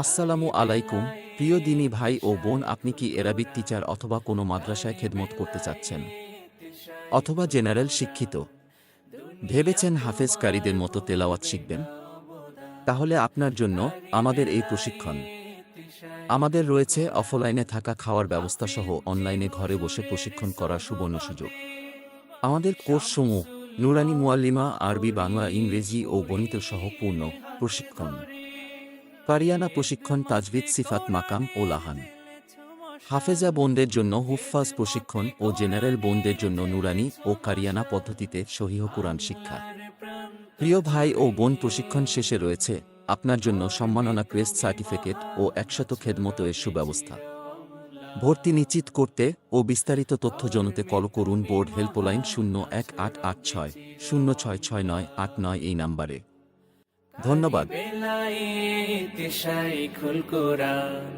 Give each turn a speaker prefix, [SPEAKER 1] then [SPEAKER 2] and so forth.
[SPEAKER 1] আসসালামু আলাইকুম, প্রিয় দিনী ভাই ও বোন, আপনি কি এরাবিক টিচার অথবা কোনো মাদ্রাসায় খেদমত করতে চাচ্ছেন? অথবা জেনারেল শিক্ষিত? ভেবেছেন হাফেজ কারীদের মতো তেলাওয়াত শিখবেন? তাহলে আপনার জন্য আমাদের এই প্রশিক্ষণ। আমাদের রয়েছে অফলাইনে থাকা খাওয়ার ব্যবস্থা সহ অনলাইনে ঘরে বসে প্রশিক্ষণ করার সুবর্ণ সুযোগ। আমাদের কোর্সসমূহ নুরানি মুয়াল্লিমা আরবি, বাংলা, ইংরেজি ও গণিত সহ পূর্ণ প্রশিক্ষণ। পারিয়ানা প্রশিক্ষণ তাজবিদ সিফাত মাকাম ও লাহান। হাফেজা বোনদের জন্য হুফফাজ প্রশিক্ষণ ও জেনারেল বোনদের জন্য নুরানি ও কারিয়ানা পদ্ধতিতে সহিহ কুরআন শিক্ষা। প্রিয় ভাই ও বোন, প্রশিক্ষণ শেষে রয়েছে। আপনার জন্য সম্মাননা ক্রেস্ট সার্টিফিকেট ও একশত খেদমত এর সুব্যবস্থা। ভর্তি নিশ্চিত করতে ও বিস্তারিত তথ্য জানাতে কল করুন বোর্ড হেল্পলাইন শূন্য এক আট আট ছয়, শূন্য ছয় ছয় নয় আট নয় এই নাম্বারে। ধন্যবাদ।
[SPEAKER 2] বেলায়েত শাইখুল কোরআন